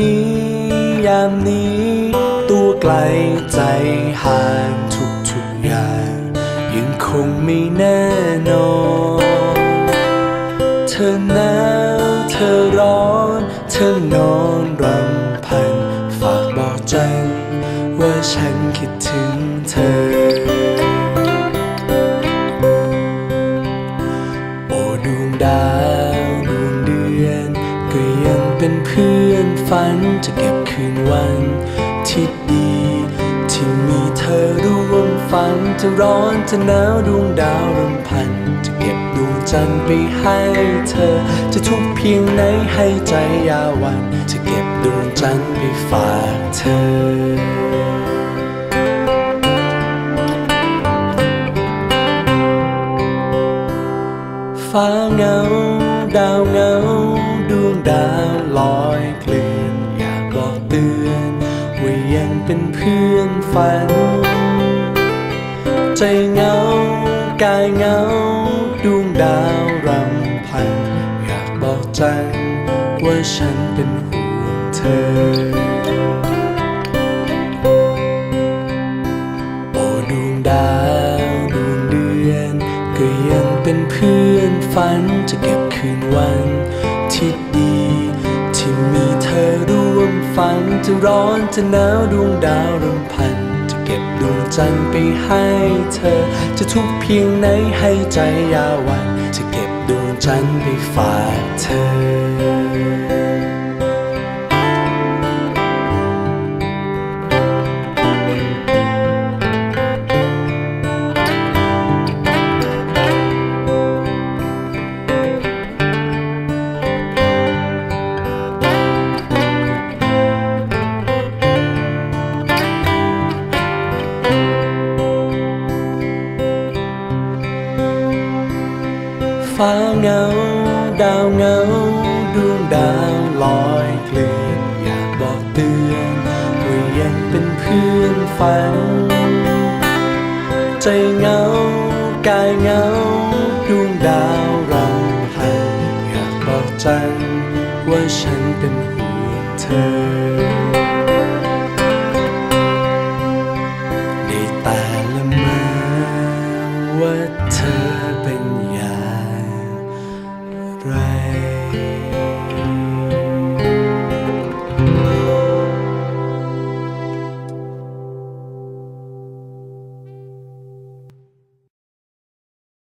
นี้ ยามนี้ ตัวไกลใจห่างทุกทุกอย่าง ยังคงไม่แน่นอน เธอหนาวเธอร้อน เธอนอนรำพัน ฝากบอกใจ ว่าฉันคิดถึงเธอ เป็นเพื่อนฝันจะเก็บคืนวันที่ดี ที่มีเธอร่วมฝันจะร้อนจะหนาวดวงดาวรำพัน จะเก็บดวงจันทร์ไปให้เธอ จะทุกเพียงไหนให้ใจยาวัน จะเก็บดวงจันทร์ไปฝากเธอฟ้าเงา ดาวเงา ฝัน ใจเหงากายเหงาดวงดาวรำพัน อยากบอกจังว่าฉันเป็นห่วงเธอโอ้ดวงดาวดวงเดือน ก็ยังเป็นเพื่อนฝันจะเก็บคืนวันที่ดี ที่มีเธอร่วมฝันจะร้อนจะหนาวดวงดาวรำพัน จันทร์ไปให้เธอ จะทุกเพียงไหนให้ใจยาวัน จะเก็บดวงจันทร์ไปฝากเธอ ฟ้าเงา ดาวเงาดวงดาวลอยเคลื่อนอยากบอกเตือนว่ายังเป็นเพื่อนฝัน ใจเงากายเงาดวงดาวเราหันอยากบอกจันว่าฉันเป็นห่วงเธอแต่ละเมื่อว่าเธอเป็น